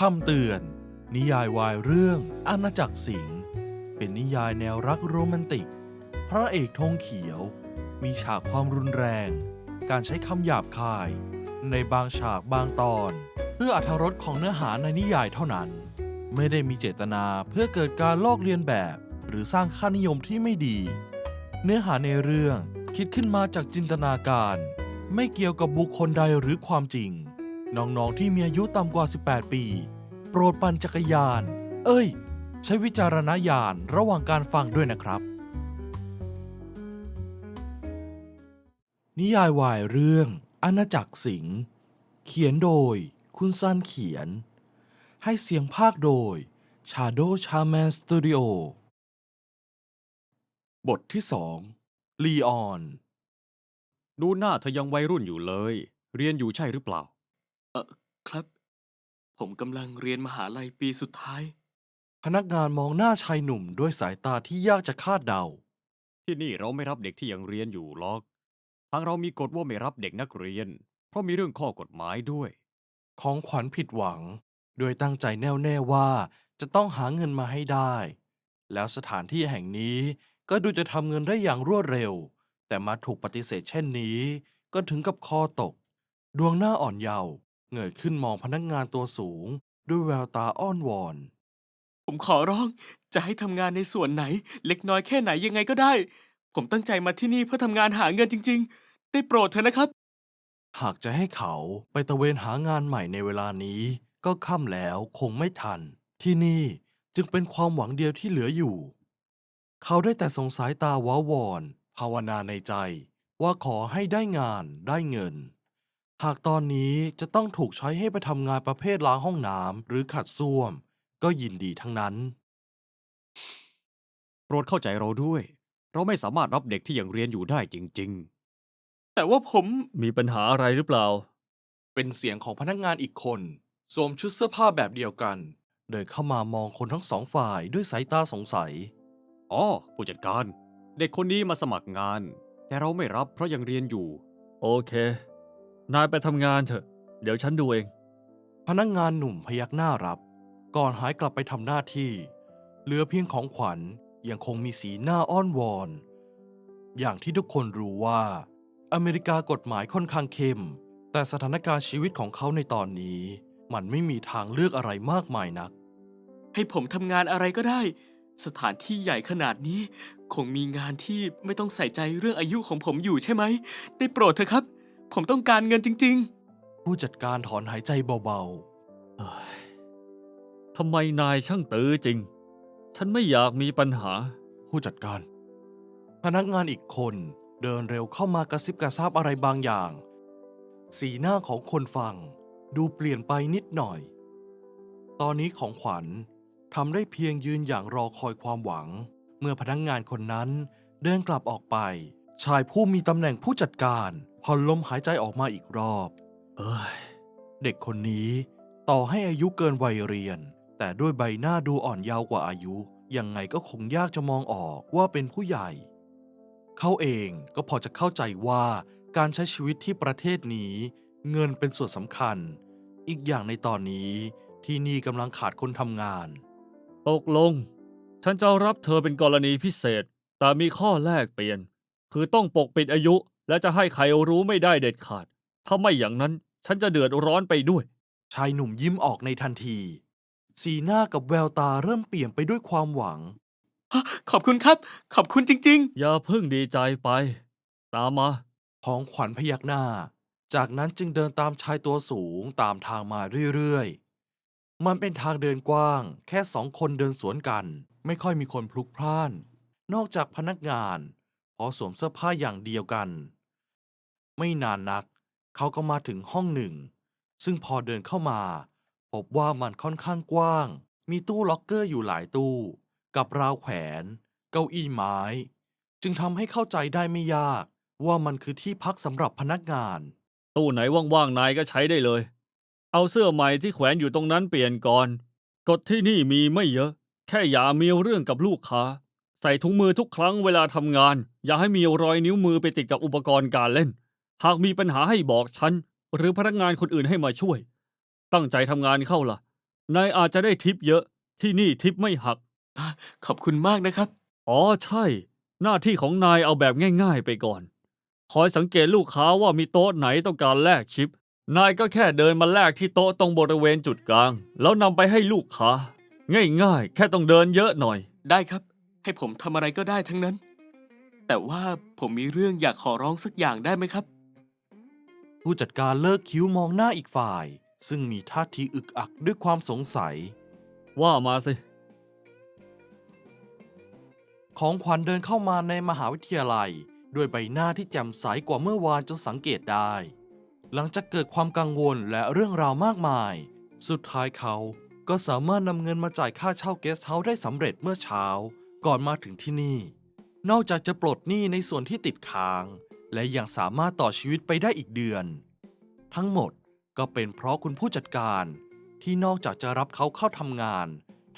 คำเตือน นิยายวายเรื่องอาณาจักรสิงห์เป็นนิยายแนวรักโรแมนติก พระเอกธงเขียว มีฉากความรุนแรง การใช้คำหยาบคาย ในบางฉากบางตอน เพื่ออรรถรสของเนื้อหาในนิยายเท่านั้น ไม่ได้มีเจตนาเพื่อเกิดการลอกเลียนแบบ หรือสร้างค่านิยมที่ไม่ดี เนื้อหาในเรื่องคิดขึ้นมาจากจินตนาการ ไม่เกี่ยวกับบุคคลใดหรือความจริง น้องๆที่มีอายุต่ำกว่า 18 ปี โปรดปั่นจักรยาน เอ้ย ใช้วิจารณญาณระหว่างการฟังด้วยนะครับ นิยายวายเรื่อง อาณาจักรสิงห์เขียนโดย คุณซันเขียน ให้เสียงภาคโดย Shadow Shaman Studio บทที่สองลีออน ดูหน้าเธอยังวัยรุ่นอยู่เลย เรียนอยู่ใช่หรือเปล่า ครับ ผมกำลังเรียนมหาลัยปีสุดท้าย พนักงานมองหน้าชายหนุ่มด้วยสายตาที่ยากจะคาดเดา ที่นี่เราไม่รับเด็กที่ยังเรียนอยู่หรอก ทางเรามีกฎว่าไม่รับเด็กนักเรียน เพราะมีเรื่องข้อกฎหมายด้วย ของขวัญผิดหวัง โดยตั้งใจแน่วแน่ว่าจะต้องหาเงินมาให้ได้ แล้วสถานที่แห่งนี้ก็ดูจะทำเงินได้อย่างรวดเร็ว แต่มาถูกปฏิเสธเช่นนี้ ก็ถึงกับคอตก ดวงหน้าอ่อนเยาว์ เงยขึ้นมองพนักงานตัวสูง ด้วยแววตาอ้อนวอน ผมขอร้องจะให้ทำงานในส่วนไหน เล็กน้อยแค่ไหนยังไงก็ได้ ผมตั้งใจมาที่นี่เพื่อทำงานหาเงินจริง ๆ ได้โปรดเถอะนะครับ หากจะให้เขาไปตระเวนหางานใหม่ในเวลานี้ ก็ค่ำแล้วคงไม่ทัน ที่นี่จึงเป็นความหวังเดียวที่เหลืออยู่ เขาได้แต่ส่งสายตาว้าวอน ภาวนาในใจว่าขอให้ได้งานได้เงิน หากตอนนี้จะต้องถูกใช้ให้ไปทำงานประเภทล้างห้องน้ำหรือขัดส้วม ก็ยินดีทั้งนั้น โปรดเข้าใจเราด้วย เราไม่สามารถรับเด็กที่ยังเรียนอยู่ได้จริง แต่ว่าผมมีปัญหาอะไรหรือเปล่า เป็นเสียงของพนักงานอีกคนสวมชุดเสื้อผ้าแบบเดียวกัน เดินเข้ามามองคนทั้งสองฝ่ายด้วยสายตาสงสัย ๆ อ๋อ ผู้จัดการ เด็กคนนี้มาสมัครงาน แต่เราไม่รับเพราะยังเรียนอยู่ โอเค นายไปทำงานเถอะ เดี๋ยวฉันดูเอง พนักงานหนุ่มพยักหน้ารับ ก่อนหายกลับไปทำหน้าที่ เหลือเพียงของขวัญยังคงมีสีหน้าอ้อนวอน อย่างที่ทุกคนรู้ว่า อเมริกากฎหมายค่อนข้างเข้ม แต่สถานการณ์ชีวิตของเขาในตอนนี้ มันไม่มีทางเลือกอะไรมากมายนัก ให้ผมทำงานอะไรก็ได้ สถานที่ใหญ่ขนาดนี้ คงมีงานที่ไม่ต้องใส่ใจเรื่องอายุของผมอยู่ใช่ไหม ได้โปรดเถอะครับ ผมต้องการเงินจริง ผู้จัดการถอนหายใจเบาเอ้ยทำไมนายช่างตื้อจริง ฉันไม่อยากมีปัญหาๆผู้จัดการ พนักงานอีกคนเดินเร็วเข้ามากระซิบกระซาบอะไรบางอย่าง สีหน้าของคนฟังดูเปลี่ยนไปนิดหน่อย ตอนนี้ของขวัญทำได้เพียงยืนอย่างรอคอยความหวัง เมื่อพนักงานคนนั้นเดินกลับออกไป ชายผู้มีตำแหน่งผู้จัดการ ผ่อนลมหายใจออกมาอีกรอบ เอ้ย เด็กคนนี้ ต่อให้อายุเกินวัยเรียน แต่ด้วยใบหน้าดูอ่อนเยาว์กว่าอายุ ยังไงก็คงยากจะมองออกว่าเป็นผู้ใหญ่ เขาเองก็พอจะเข้าใจว่าการใช้ชีวิตที่ประเทศนี้ เงินเป็นส่วนสำคัญ อีกอย่างในตอนนี้ที่นี่กำลังขาดคนทำงาน ตกลง ฉันจะรับเธอเป็นกรณีพิเศษ แต่มีข้อแลกเปลี่ยน คือต้องปกปิดอายุ และจะให้ใครรู้ไม่ได้เด็ดขาด ถ้าไม่อย่างนั้นฉันจะเดือดร้อนไปด้วย ชายหนุ่มยิ้มออกในทันที สีหน้ากับแววตาเริ่มเปลี่ยนไปด้วยความหวังๆฮะขอบคุณครับ ขอบคุณจริง อย่าเพิ่งดีใจไป ตามมา ของขวัญพยักหน้า จากนั้นจึงเดินตามชายตัวสูงตามทางมาเรื่อยๆ มันเป็นทางเดินกว้าง แค่สองคนเดินสวนกัน ไม่ค่อยมีคนพลุกพล่าน นอกจากพนักงานเพ อสวมเสื้อผ้าอย่างเดียวกัน ไม่นานนัก เขาก็มาถึงห้องหนึ่ง ซึ่งพอเดินเข้ามา พบว่ามันค่อนข้างกว้าง มีตู้ล็อกเกอร์อยู่หลายตู้ กับราวแขวน เก้าอี้ไม้ จึงทำให้เข้าใจได้ไม่ยาก ว่ามันคือที่พักสำหรับพนักงาน ตู้ไหนว่างๆนายก็ใช้ได้เลย เอาเสื้อใหม่ที่แขวนอยู่ตรงนั้นเปลี่ยนก่อนกฎที่นี่มีไม่เยอะ แค่อย่ามีเรื่องกับลูกค้า ใส่ถุงมือทุกครั้งเวลาทำงาน อย่าให้มีรอยนิ้วมือไปติดกับอุปกรณ์การเล่น หากมีปัญหาให้บอกฉัน หรือพนักงานคนอื่นให้มาช่วย ตั้งใจทำงานเข้าล่ะ นายอาจจะได้ทิปเยอะ ที่นี่ทิปไม่หัก ขอบคุณมากนะครับ อ๋อใช่ หน้าที่ของนายเอาแบบง่าย ๆ ไปก่อน คอยสังเกตลูกค้าว่ามีโต๊ะไหนต้องการแลกชิป นายก็แค่เดินมาแลกที่โต๊ะตรงบริเวณจุดกลาง แล้วนำไปให้ลูกค้า ง่ายๆ แค่ต้องเดินเยอะหน่อย ได้ครับ ให้ผมทำอะไรก็ได้ทั้งนั้น แต่ว่าผมมีเรื่องอยากขอร้องสักอย่างได้ไหมครับ ผู้จัดการเลิกคิ้วมองหน้าอีกฝ่าย ซึ่งมีท่าทีอึกอักด้วยความสงสัย ว่ามาสิ ของขวัญเดินเข้ามาในมหาวิทยาลัย ด้วยใบหน้าที่แจ่มใสกว่าเมื่อวานจนสังเกตได้ หลังจากเกิดความกังวลและเรื่องราวมากมาย สุดท้ายเขาก็สามารถนำเงินมาจ่ายค่าเช่าเกสต์เฮาส์ได้สำเร็จเมื่อเช้า ก่อนมาถึงที่นี่ นอกจากจะปลดหนี้ในส่วนที่ติดค้าง และยังสามารถต่อชีวิตไปได้อีกเดือน ทั้งหมดก็เป็นเพราะคุณผู้จัดการที่นอกจากจะรับเขาเข้าทำงาน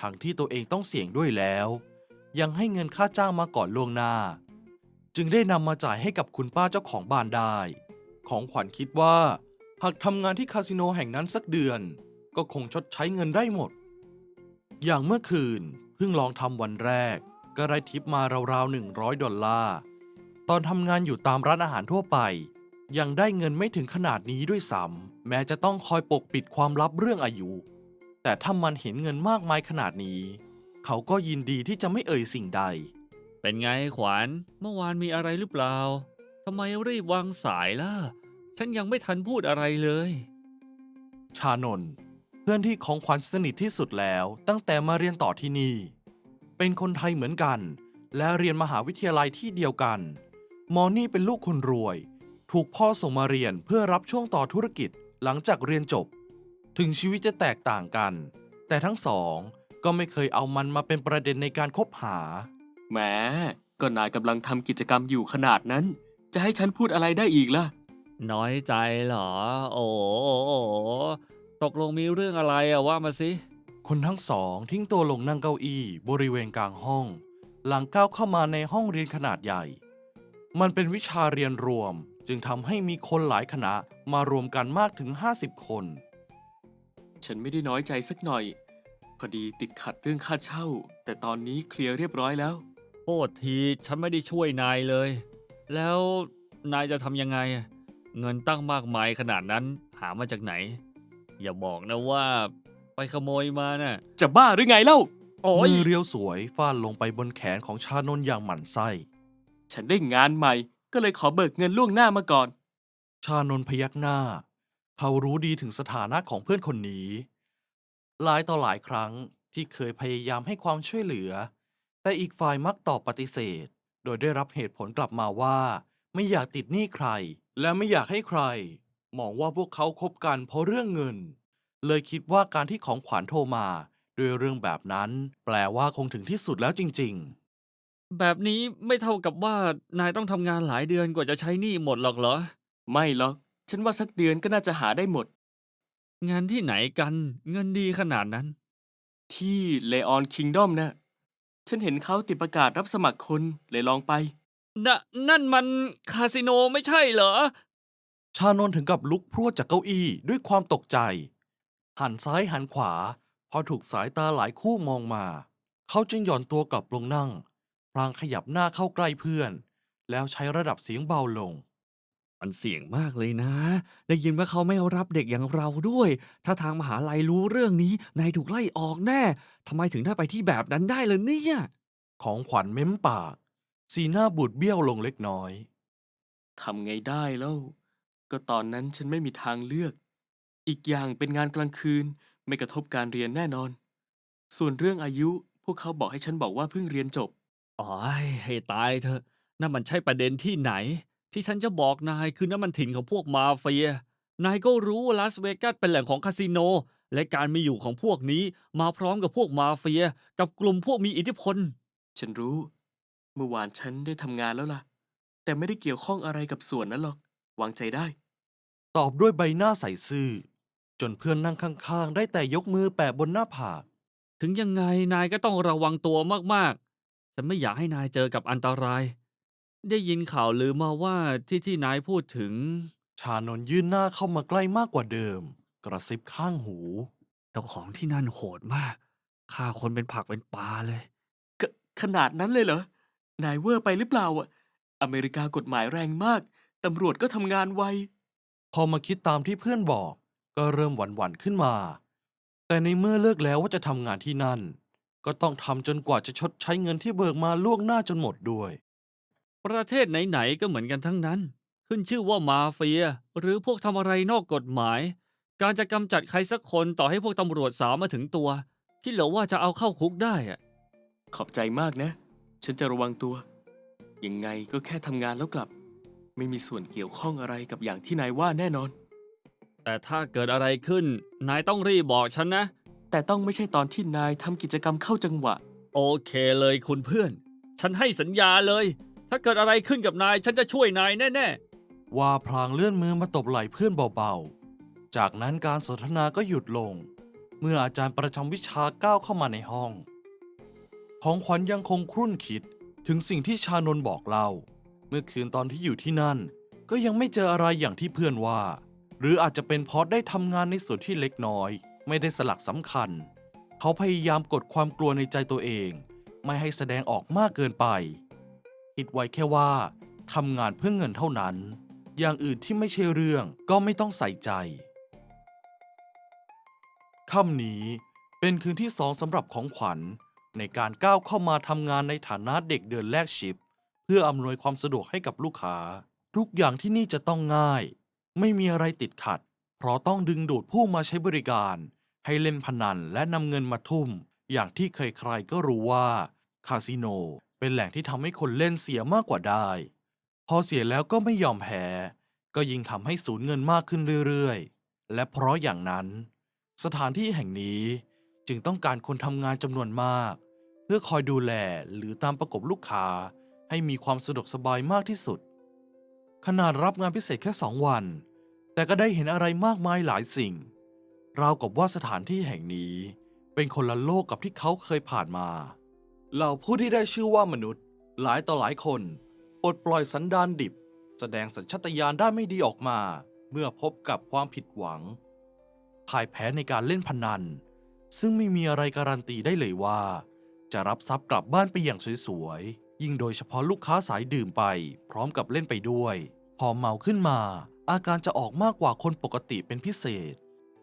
ทั้งที่ตัวเองต้องเสี่ยงด้วยแล้ว ยังให้เงินค่าจ้างมาก่อนล่วงหน้า จึงได้นำมาจ่ายให้กับคุณป้าเจ้าของบ้านได้ ของขวัญคิดว่า หากทำงานที่คาสิโนแห่งนั้นสักเดือน ก็คงชดใช้เงินได้หมด อย่างเมื่อคืนเพิ่งลองทำวันแรก ก็ได้ทิปมาราวๆ 100 ดอลลาร์ ตอนทำงานอยู่ตามร้านอาหารทั่วไป ยังได้เงินไม่ถึงขนาดนี้ด้วยซ้ำแม้จะต้องคอยปกปิดความลับเรื่องอายุ แต่ถ้ามันเห็นเงินมากมายขนาดนี้ เขาก็ยินดีที่จะไม่เอ่ยสิ่งใด เป็นไงขวัญ เมื่อวานมีอะไรหรือเปล่าทำไมรีบวางสายล่ะ ฉันยังไม่ทันพูดอะไรเลย ชานนท์เพื่อนที่ของขวัญสนิทที่สุดแล้วตั้งแต่มาเรียนต่อที่นี่ เป็นคนไทยเหมือนกัน และเรียนมหาวิทยาลัยที่เดียวกัน มอนี่เป็นลูกคนรวย ถูกพ่อส่งมาเรียนเพื่อรับช่วงต่อธุรกิจหลังจากเรียนจบ ถึงชีวิตจะแตกต่างกัน แต่ทั้งสองก็ไม่เคยเอามันมาเป็นประเด็นในการคบหา แหมก็นายกำลังทำกิจกรรมอยู่ขนาดนั้น จะให้ฉันพูดอะไรได้อีกล่ะ น้อยใจเหรอ โอ้โหโอ้โหตกลงมีเรื่องอะไรอะว่ามาสิ คนทั้งสองทิ้งตัวลงนั่งเก้าอี้บริเวณกลางห้อง หลังก้าวเข้ามาในห้องเรียนขนาดใหญ่ มันเป็นวิชาเรียนรวมจึงทำให้มีคนหลายคณะมารวมกันมากถึง 50 คน ฉันไม่ได้น้อยใจสักหน่อย พอดีติดขัดเรื่องค่าเช่า แต่ตอนนี้เคลียร์เรียบร้อยแล้ว โทษทีฉันไม่ได้ช่วยนายเลย แล้วนายจะทำยังไงอะเงินตั้งมากมายขนาดนั้นหามาจากไหน อย่าบอกนะว่า ไปขโมยมาน่ะ จะบ้าหรือไงเล่า โอ้ย มือเรียวสวยฟาดลงไปบนแขนของชานนท์อย่างหมั่นไส้ ฉันได้งานใหม่ ก็เลยขอเบิกเงินล่วงหน้ามาก่อน ชานนท์พยักหน้า เขารู้ดีถึงสถานะของเพื่อนคนนี้ หลายต่อหลายครั้งที่เคยพยายามให้ความช่วยเหลือ แต่อีกฝ่ายมักตอบปฏิเสธ โดยได้รับเหตุผลกลับมาว่า ไม่อยากติดหนี้ใคร และไม่อยากให้ใคร มองว่าพวกเขาคบกันเพราะเรื่องเงิน เลยคิดว่าการที่ของขวัญโทรมา ด้วยเรื่องแบบนั้น แปลว่าคงถึงที่สุดแล้วจริงๆแบบนี้ไม่เท่ากับว่านายต้องทำงานหลายเดือนกว่าจะใช้หนี้หมดหรอกเหรอ ไม่หรอก ฉันว่าสักเดือนก็น่าจะหาได้หมด งานที่ไหนกันเงินดีขนาดนั้น ที่เลออนคิงดอมนะฉันเห็นเขาติดประกาศรับสมัครคนเลยลองไป นนั่นมันคาสิโนไม่ใช่เหรอชานนท์ถึงกับลุกพรวดจากเก้าอี้ด้วยความตกใจ หันซ้ายหันขวาพอถูกสายตาหลายคู่มองมา เขาจึงหย่อนตัวกลับลงนั่ง พลางขยับหน้าเข้าใกล้เพื่อน แล้วใช้ระดับเสียงเบาลง มันเสี่ยงมากเลยนะ ได้ยินว่าเขาไม่เอารับเด็กอย่างเราด้วย ถ้าทางมหาลัยรู้เรื่องนี้ นายถูกไล่ออกแน่ทำไมถึงได้ไปที่แบบนั้นได้เลยเนี่ย ของขวัญเม้มปาก สีหน้าบูดเบี้ยวลงเล็กน้อย ทำไงได้แล้ว ก็ตอนนั้นฉันไม่มีทางเลือก อีกอย่างเป็นงานกลางคืนไม่กระทบการเรียนแน่นอน ส่วนเรื่องอายุพวกเขาบอกให้ฉันบอกว่าเพิ่งเรียนจบ อ๋อยให้ตายเถอะนั่นมันใช่ประเด็นที่ไหน ที่ฉันจะบอกนายคือนั่นมันถิ่นของพวกมาเฟีย นายก็รู้ว่าลาสเวกัสเป็นแหล่งของคาสิโน และการมีอยู่ของพวกนี้มาพร้อมกับพวกมาเฟีย กับกลุ่มพวกมีอิทธิพล ฉันรู้ เมื่อวานฉันได้ทำงานแล้วล่ะ แต่ไม่ได้เกี่ยวข้องอะไรกับส่วนนั้นหรอก วางใจได้ ตอบด้วยใบหน้าใสซื่อ จนเพื่อนนั่งข้างๆ ได้แต่ยกมือแปะบนหน้าผาก ถึงยังไงนายก็ต้องระวังตัวมากๆ ฉันไม่อยากให้นายเจอกับอันตราย ได้ยินข่าวลือมาว่าที่ที่นายพูดถึง ชานนท์ยื่นหน้าเข้ามาใกล้มากกว่าเดิม กระซิบข้างหู เจ้าของที่นั่นโหดมากฆ่าคนเป็นผักเป็นปลาเลย ขขนาดนั้นเลยเหรอ นายเวอร์ไปหรือเปล่าอะ อเมริกากฎหมายแรงมาก ตำรวจก็ทำงานไว พอมาคิดตามที่เพื่อนบอก ก็เริ่มหวั่นๆขึ้นมา แต่ในเมื่อเลิกแล้วว่าจะทำงานที่นั่น ก็ต้องทำจนกว่าจะชดใช้เงินที่เบิกมาล่วงหน้าจนหมดด้วย ประเทศไหนๆก็เหมือนกันทั้งนั้น ขึ้นชื่อว่ามาเฟีย หรือพวกทำอะไรนอกกฎหมาย การจะกำจัดใครสักคนต่อให้พวกตำรวจสาวมาถึงตัว คิดเหรอว่าจะเอาเข้าคุกได้อะขอบใจมากนะ ฉันจะระวังตัว ยังไงก็แค่ทำงานแล้วกลับ ไม่มีส่วนเกี่ยวข้องอะไรกับอย่างที่นายว่าแน่นอน แต่ถ้าเกิดอะไรขึ้น นายต้องรีบบอกฉันนะ แต่ต้องไม่ใช่ตอนที่นายทำกิจกรรมเข้าจังหวะ โอเคเลยคุณเพื่อน ฉันให้สัญญาเลย ถ้าเกิดอะไรขึ้นกับนาย ฉันจะช่วยนายแน่ว่าพลางเลื่อนมือมาตบไหล่เพื่อนเบาๆ จากนั้นการสนทนาก็หยุดลง เมื่ออาจารย์ประจำวิชาก้าวเข้ามาในห้อง ของขวัญยังคงครุ่นคิดถึงสิ่งที่ชานนท์บอกเล่าเมื่อคืนตอนที่อยู่ที่นั่น ก็ยังไม่เจออะไรอย่างที่เพื่อนว่า หรืออาจจะเป็นเพราะได้ทำงานในส่วนที่เล็กน้อย ไม่ได้สลักสำคัญ เขาพยายามกดความกลัวในใจตัวเอง ไม่ให้แสดงออกมากเกินไป คิดไว้แค่ว่าทำงานเพื่อเงินเท่านั้น อย่างอื่นที่ไม่ใช่เรื่องก็ไม่ต้องใส่ใจค่ำนี้เป็นคืนที่สองสำหรับของขวัญ ในการก้าวเข้ามาทำงานในฐานะเด็กเดินแลกชิป เพื่ออำนวยความสะดวกให้กับลูกค้า ทุกอย่างที่นี่จะต้องง่าย ไม่มีอะไรติดขัด เพราะต้องดึงดูดผู้มาใช้บริการ ให้เล่นพนันและนำเงินมาทุ่ม อย่างที่ใครๆก็รู้ว่า คาสิโนเป็นแหล่งที่ทำให้คนเล่นเสียมากกว่าได้ พอเสียแล้วก็ไม่ยอมแพ้ ก็ยิ่งทำให้สูญเงินมากขึ้นเรื่อยๆ และเพราะอย่างนั้น สถานที่แห่งนี้จึงต้องการคนทำงานจำนวนมาก เพื่อคอยดูแลหรือตามประกบลูกค้าให้มีความสะดวกสบายมากที่สุด ขนาดรับงานพิเศษแค่สองวัน แต่ก็ได้เห็นอะไรมากมายหลายสิ่ง ราวกับว่าสถานที่แห่งนี้ เป็นคนละโลกกับที่เขาเคยผ่านมา เหล่าผู้ที่ได้ชื่อว่ามนุษย์ หลายต่อหลายคนปลดปล่อยสันดานดิบ แสดงสัญชาตญาณได้ไม่ดีออกมา เมื่อพบกับความผิดหวังพ่ายแพ้ในการเล่นพนัน ซึ่งไม่มีอะไรการันตีได้เลยว่า จะรับทรัพย์กลับบ้านไปอย่างสวยๆ ยิ่งโดยเฉพาะลูกค้าสายดื่มไป พร้อมกับเล่นไปด้วย พอเมาขึ้นมา อาการจะออกมากกว่าคนปกติเป็นพิเศษ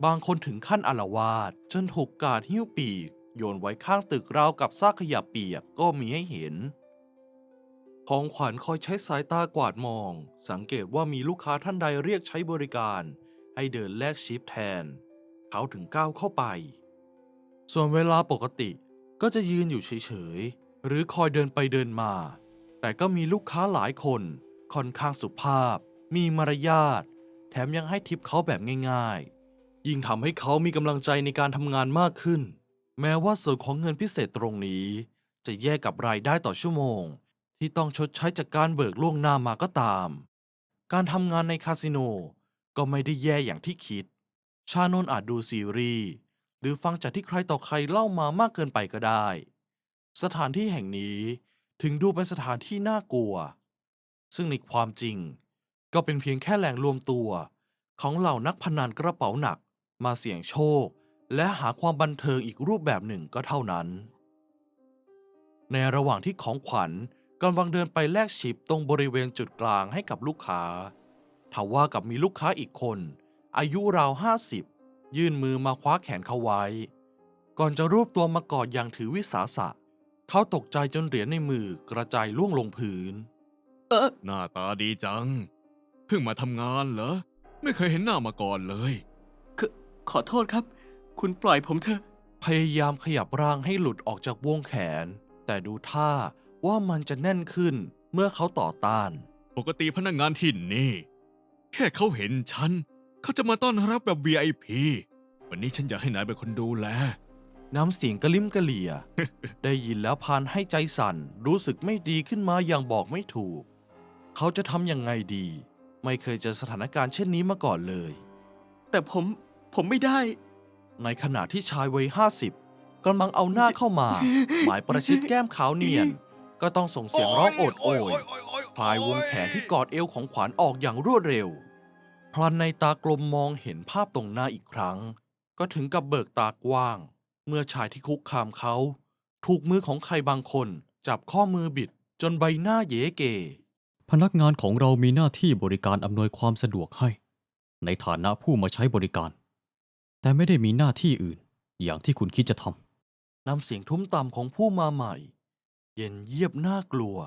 บางคนถึงขั้นอาละวาด จนถูกกาดหิ้วปีก โยนไว้ข้างตึกราวกับซากขยะเปียกก็มีให้เห็น ของขวัญคอยใช้สายตากวาดมอง สังเกตว่ามีลูกค้าท่านใดเรียกใช้บริการ ให้เดินแลกชิปแทน เขาถึงก้าวเข้าไป ส่วนเวลาปกติก็จะยืนอยู่เฉยๆ หรือคอยเดินไปเดินมา แต่ก็มีลูกค้าหลายคนค่อนข้างสุภาพ มีมารยาท แถมยังให้ทิปเขาแบบง่ายๆ ยิ่งทำให้เขามีกำลังใจในการทำงานมากขึ้น แม้ว่าส่วนของเงินพิเศษตรงนี้ จะแยกกับรายได้ต่อชั่วโมง ที่ต้องชดใช้จากการเบิกล่วงหน้ามาก็ตาม การทำงานในคาสิโนก็ไม่ได้แย่อย่างที่คิด ชานนอาจดูซีรีส์หรือฟังจากที่ใครต่อใครเล่ามามากเกินไปก็ได้ สถานที่แห่งนี้ถึงดูเป็นสถานที่น่ากลัว ซึ่งในความจริง ก็เป็นเพียงแค่แหล่งรวมตัว ของเหล่านักพนันกระเป๋าหนักมาเสี่ยงโชค และหาความบันเทิงอีกรูปแบบหนึ่งก็เท่านั้น ในระหว่างที่ของขวัญกำลังเดินไปแลกชิปตรงบริเวณจุดกลางให้กับลูกค้าทว่ากับมีลูกค้าอีกคน อายุราวห้าสิบยื่นมือมาคว้าแขนเขาไว้ ก่อนจะรูปตัวมากอดอย่างถือวิสาสะ เขาตกใจจนเหรียญในมือกระจายล่วงลงพื้น เออหน้าตาดีจัง เพิ่งมาทำงานเหรอ ไม่เคยเห็นหน้ามาก่อนเลยขขอโทษครับ คุณปล่อยผมเถอะ พยายามขยับร่างให้หลุดออกจากวงแขน แต่ดูท่าว่ามันจะแน่นขึ้นเมื่อเขาต่อต้าน ปกติพนักงานที่นี่ แค่เขาเห็นฉัน เขาจะมาต้อนรับแบบ VIP วันนี้ฉันอยากให้นายเป็นคนดูแล น้ำเสียงกระลิมกระเหลี่ย ได้ยินแล้วพานให้ใจสั่น รู้สึกไม่ดีขึ้นมาอย่างบอกไม่ถูก เขาจะทำยังไงดี ไม่เคยเจอสถานการณ์เช่นนี้มาก่อนเลย แต่ผมผมไม่ได้ ในขณะที่ชายวัยห้าสิบกำลังเอาหน้าเข้ามา หมายประชิดแก้มขาวเนียน ก็ต้องส่งเสียงร้องโอดโอยพลายวงแขนที่กอดเอวของขวัญออกอย่างรวดเร็ว พลันในตากลมมองเห็นภาพตรงหน้าอีกครั้ง ก็ก็ถึงกับเบิกตากว้าง เมื่อชายที่คุกคามเขา ถูกมือของใครบางคน จับข้อมือบิด จนใบหน้าเยเก พนักงานของเรามีหน้าที่บริการอำนวยความสะดวกให้ ในฐานะผู้มาใช้บริการ แต่ไม่ได้มีหน้าที่อื่น อย่างที่คุณคิดจะทน้ำเสียงทุ้มต่ำของผู้มาใหม่ เย็นเยียบน่ากลัว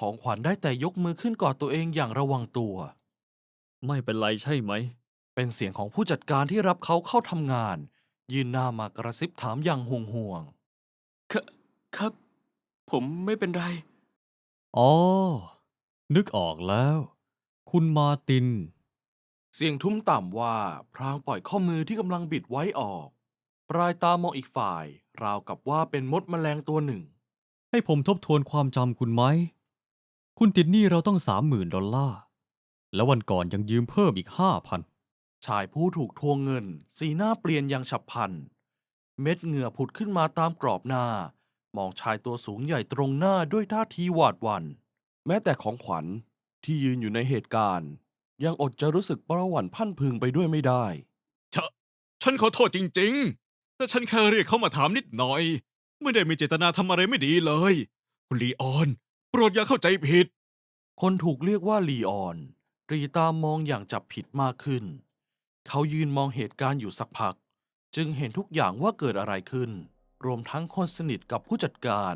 ของขวัญได้แต่ยกมือขึ้นกอดตัวเองอย่างระวังตัวำไม่เป็นไรใช่ไหม เป็นเสียงของผู้จัดการที่รับเขาเข้าทำงาน ยืนหน้ามากระซิบถามอย่างห่วงห่วงคครับ ผมไม่เป็นไร อ๋อ นึกออกแล้ว คุณมาร์ตินๆเสียงทุ้มต่ำว่า พรางปล่อยข้อมือที่กำลังบิดไว้ออก ปลายตามองอีกฝ่าย ราวกับว่าเป็นมดแมลงตัวหนึ่ง ให้ผมทบทวนความจำคุณไหม คุณติดหนี้เราต้องสามหมื่นดอลลาร์ แล้ววันก่อนยังยืมเพิ่มอีกห้าพัน ชายผู้ถูกทวงเงิน สีหน้าเปลี่ยนอย่างฉับพลัน เม็ดเหงื่อผุดขึ้นมาตามกรอบหน้า มองชายตัวสูงใหญ่ตรงหน้าด้วยท่าทีหวาดหวัน่นแม้แต่ของขวัญที่ยืนอยู่ในเหตุการณ์ ยังอดจะรู้สึกประหวั่นพรันพรึงไปด้วยไม่ได้ ฉะฉันขอโทษจริงๆ แต่ฉันแค่เรียกเขามาถามนิดหน่อย ไม่ได้มีเจตนาทำอะไรไม่ดีเลย คุณลีออน โปรดอย่าเข้าใจผิด คนถูกเรียกว่าลีออน รีตามองอย่างจับผิดมากขึ้น เขายืนมองเหตุการณ์อยู่สักพัก จึงเห็นทุกอย่างว่าเกิดอะไรขึ้น รวมทั้งคนสนิทกับผู้จัดการ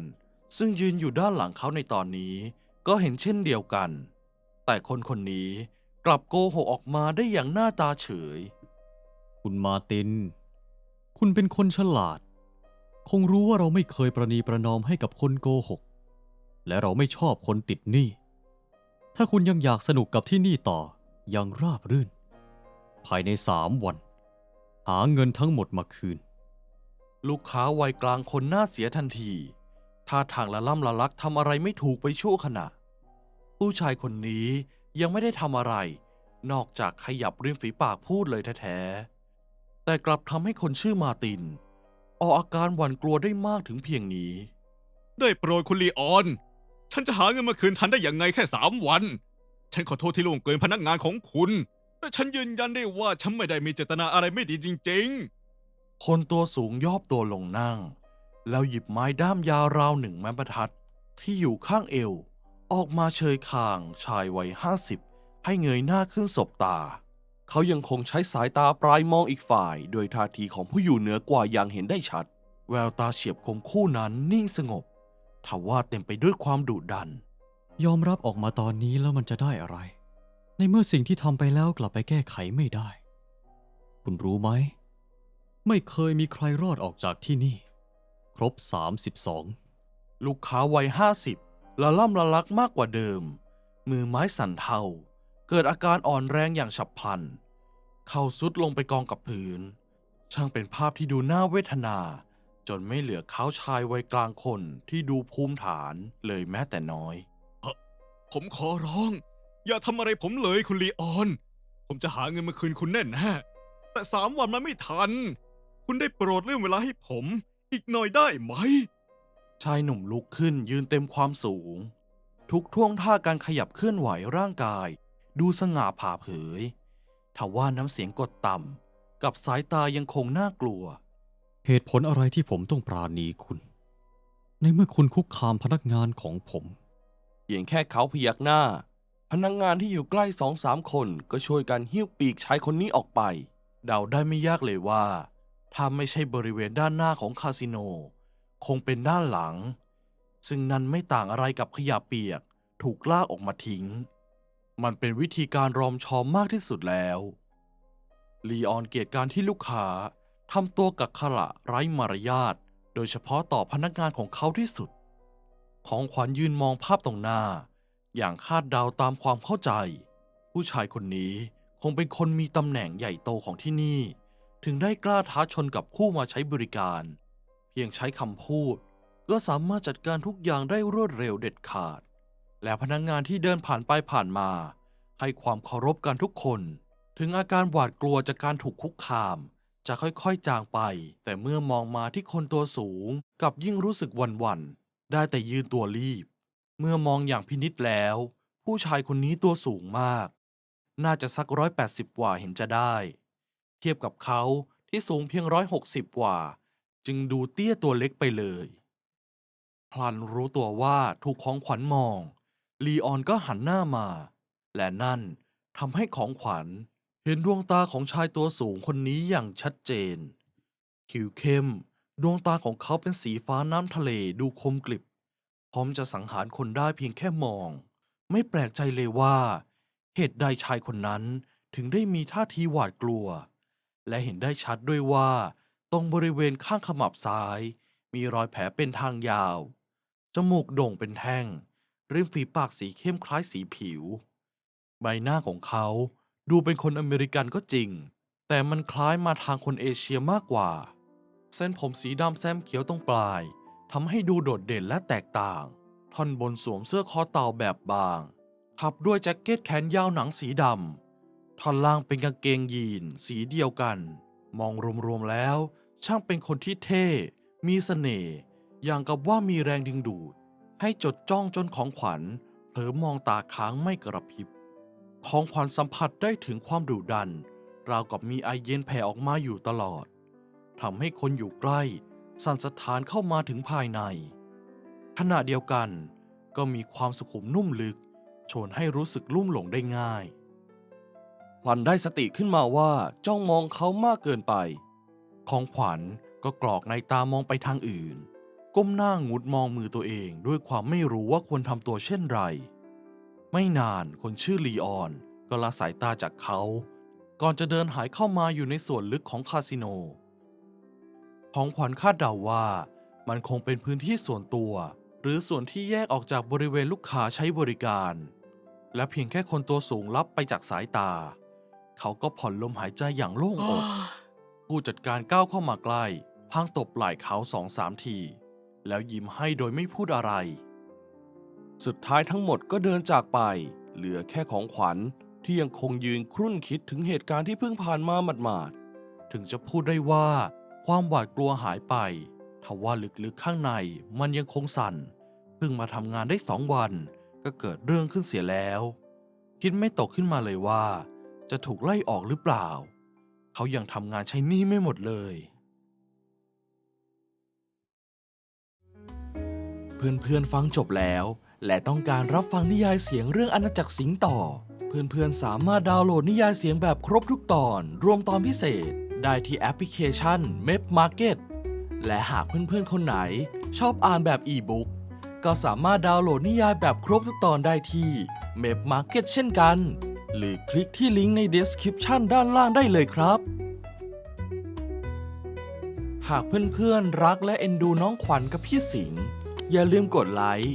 ซึ่งยืนอยู่ด้านหลังเขาในตอนนี้ ก็เห็นเช่นเดียวกัน แต่คนคนนี้กลับโกหกออกมาได้อย่างหน้าตาเฉย คุณมาร์ติน คุณเป็นคนฉลาด คงรู้ว่าเราไม่เคยประนีประนอมให้กับคนโกหก และเราไม่ชอบคนติดหนี้ ถ้าคุณยังอยากสนุกกับที่นี่ต่ออย่างราบรื่น ภายในสามวัน หาเงินทั้งหมดมาคืน ลูกค้าวัยกลางคนหน้าเสียทันทีท่าทางละล่ำละลักทำอะไรไม่ถูกไปชั่วขณะ ผู้ชายคนนี้ยังไม่ได้ทำอะไร นอกจากขยับริมฝีปากพูดเลยแท้ๆแต่กลับทำให้คนชื่อมาร์ติน ออกอาการหวั่นกลัวได้มากถึงเพียงนี้ ได้โปรดคุณลีออน ฉันจะหาเงินมาคืนทันได้ยังไงแค่สามวัน ฉันขอโทษที่ล่วงเกินพนักงานของคุณ แต่ฉันยืนยันได้ว่าฉันไม่ได้มีเจตนาอะไรไม่ดีจริงๆคนตัวสูงยอบตัวลงนั่ง แล้วหยิบไม้ด้ามยาวราวหนึ่งไม้บรรทัด ที่อยู่ข้างเอว ออกมาเชยคางชายวัยห้าสิบให้เงยหน้าขึ้นสบตา เขายังคงใช้สายตาปลายมองอีกฝ่าย โดยท่าทีของผู้อยู่เหนือกว่าอย่างเห็นได้ชัด แววตาเฉียบคมคู่นั้นนิ่งสงบทว่าเต็มไปด้วยความดุดัน ยอมรับออกมาตอนนี้แล้วมันจะได้อะไร ในเมื่อสิ่งที่ทำไปแล้วกลับไปแก้ไขไม่ได้ คุณรู้ไหม ไม่เคยมีใครรอดออกจากที่นี่ ครบ 32 ลูกค้าวัยห้าสิบละล่ำละลักมากกว่าเดิม มือไม้สั่นเทา เกิดอาการอ่อนแรงอย่างฉับพลัน เขาซุดลงไปกองกับพื้น ช่างเป็นภาพที่ดูน่าเวทนา จนไม่เหลือเขาชายวัยกลางคนที่ดูภูมิฐานเลยแม้แต่น้อย ผมขอร้อง อย่าทำอะไรผมเลยคุณลีออน ผมจะหาเงินมาคืนคุณแน่แน่ๆแต่สามวันมันไม่ทัน คุณได้โปรดเลื่อนเวลาให้ผม อีกหน่อยได้ไหม ชายหนุ่มลุกขึ้นยืนเต็มความสูง ทุกท่วงท่าการขยับเคลื่อนไหวร่างกาย ดูสง่าผ่าเผยทว่าน้ำเสียงกดต่ำกับสายตายังคงน่ากลัว เหตุผลอะไรที่ผมต้องปราณีคุณ ในเมื่อคุณคุกคามพนักงานของผม เพียงแค่เขาพยักหน้า พนักงานที่อยู่ใกล้สองสามคนก็ช่วยกันหิ้วปีกชายคนนี้ออกไป เดาได้ไม่ยากเลยว่า ถ้าไม่ใช่บริเวณด้านหน้าของคาสิโน คงเป็นด้านหลัง ซึ่งนั่นไม่ต่างอะไรกับขยะเปียกถูกลากออกมาทิ้ง มันเป็นวิธีการรอมชอมมากที่สุดแล้ว ลีออนเกียรติการที่ลูกค้าทำตัวกักขระไร้มารยาท โดยเฉพาะต่อพนักงานของเขาที่สุด ของขวัญยืนมองภาพตรงหน้า อย่างคาดเดาตามความเข้าใจ ผู้ชายคนนี้คงเป็นคนมีตำแหน่งใหญ่โตของที่นี่ ถึงได้กล้าท้าชนกับผู้มาใช้บริการ เพียงใช้คำพูด ก็สามารถจัดการทุกอย่างได้รวดเร็วเด็ดขาด และพนักงานที่เดินผ่านไปผ่านมา ให้ความเคารพกันทุกคน ถึงอาการหวาดกลัวจากการถูกคุกคาม จะค่อยๆจางไป แต่เมื่อมองมาที่คนตัวสูงกับยิ่งรู้สึกวันๆได้แต่ยืนตัวรีบ เมื่อมองอย่างพินิษแล้ว ผู้ชายคนนี้ตัวสูงมาก น่าจะสักร้อยแปดสิบกว่าเห็นจะได้ เทียบกับเขาที่สูงเพียงร้อยหกสิบกว่า จึงดูเตี้ยตัวเล็กไปเลย พลันรู้ตัวว่าถูกของขวัญมอง ลีออนก็หันหน้ามา และนั่นทำให้ของขวัญ เห็นดวงตาของชายตัวสูงคนนี้อย่างชัดเจน คิวเข้ม ดวงตาของเขาเป็นสีฟ้าน้ำทะเลดูคมกลิบ ร้อมจะสังหารคนได้เพียงแค่มอง ไม่แปลกใจเลยว่า เหตุใดชายคนนั้นถึงได้มีท่าทีหวาดกลัว และเห็นได้ชัดด้วยว่า ตรงบริเวณข้างขมับซ้าย มีรอยแผลเป็นทางยาว จมูกโด่งเป็นแท่ง ริมฝีปากสีเข้มคล้ายสีผิว ใบหน้าของเขาดูเป็นคนอเมริกันก็จริง แต่มันคล้ายมาทางคนเอเชียมากกว่า เส้นผมสีดำแซมเขียวตรงปลาย ทำให้ดูโดดเด่นและแตกต่าง ท่อนบนสวมเสื้อคอเต่าแบบบาง ทับด้วยแจ็คเก็ตแขนยาวหนังสีดำ ท่อนล่างเป็นกางเกงยีนสีเดียวกัน มองรวมๆแล้ว ช่างเป็นคนที่เท่ มีเสน่ห์ อย่างกับว่ามีแรงดึงดูด ให้จดจ้องจนของขวัญเผลอมองตาค้างไม่กระพริบ ของขวัญสัมผัสได้ถึงความดุดัน ราวกับมีไอเย็นแผ่ออกมาอยู่ตลอด ทำให้คนอยู่ใกล้ สั่นสะท้านเข้ามาถึงภายใน ขณะเดียวกันก็มีความสุขุมนุ่มลึกชวนให้รู้สึกลุ่มหลงได้ง่ายพลันได้สติขึ้นมาว่าจ้องมองเขามากเกินไป ของขวัญก็กรอกในตามองไปทางอื่น ก้มหน้างุดมองมือตัวเองด้วยความไม่รู้ว่าควรทำตัวเช่นไร ไม่นานคนชื่อลีออนก็ละสายตาจากเขา ก่อนจะเดินหายเข้ามาอยู่ในส่วนลึกของคาสิโน ของขวัญคาดเดาว่า มันคงเป็นพื้นที่ส่วนตัว หรือส่วนที่แยกออกจากบริเวณลูกค้าใช้บริการ และเพียงแค่คนตัวสูงลับไปจากสายตา เขาก็ผ่อนลมหายใจอย่างโล่งอกผู้จัดการก้าวเข้ามาใกล้พางตบไหล่เขาสองสามที แล้วยิ้มให้โดยไม่พูดอะไร สุดท้ายทั้งหมดก็เดินจากไป เหลือแค่ของขวัญที่ยังคงยืนครุ่นคิดถึงเหตุการณ์ที่เพิ่งผ่านมาหมาดๆ ถึงจะพูดได้ว่า ความหวาดกลัวหายไป ทว่าลึกๆข้างในมันยังคงสั่น เพิ่งมาทำงานได้สองวัน ก็เกิดเรื่องขึ้นเสียแล้ว คิดไม่ตกขึ้นมาเลยว่า จะถูกไล่ออกหรือเปล่า เขายังทำงานใช้หนี้ไม่หมดเลย เพื่อนๆฟังจบแล้ว และต้องการรับฟังนิยายเสียงเรื่องอาณาจักรสิงห์ต่อ เพื่อนๆสามารถดาวน์โหลดนิยายเสียงแบบครบทุกตอน รวมตอนพิเศษ ได้ที่แอปพลิเคชัน m e p Market และหากเพื่อนๆ คนไหน ชอบอ่านแบบอีบุ๊กก็สามารถดาวน์โหลดนิยายแบบครบทุกตอนได้ที่ m e p Market เช่นกัน หรือคลิกที่ลิงก์ใน description ด้านล่างได้เลยครับ หากเพื่อนๆ รักและเอ็นดูน้องขวัญกับพี่สิงห์อย่าลืมกดไลค์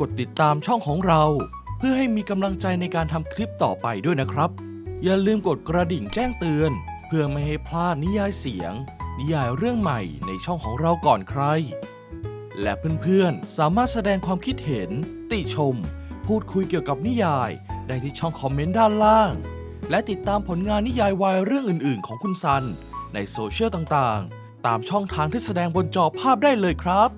กดติดตามช่องของเรา เพื่อให้มีกำลังใจในการทำคลิปต่อไปด้วยนะครับ อย่าลืมกดกระดิ่งแจ้งเตือน พื่อไม่ให้พลาดนิยายเสียง นิยายเรื่องใหม่ในช่องของเราก่อนใคร และเพื่อนๆ สามารถแสดงความคิดเห็น ติชม พูดคุยเกี่ยวกับนิยาย ได้ที่ช่องคอมเมนต์ด้านล่าง และติดตามผลงานนิยายวายเรื่องอื่นๆ ของคุณซัน ในโซเชียลต่างๆ ตามช่องทางที่แสดงบนจอภาพได้เลยครับ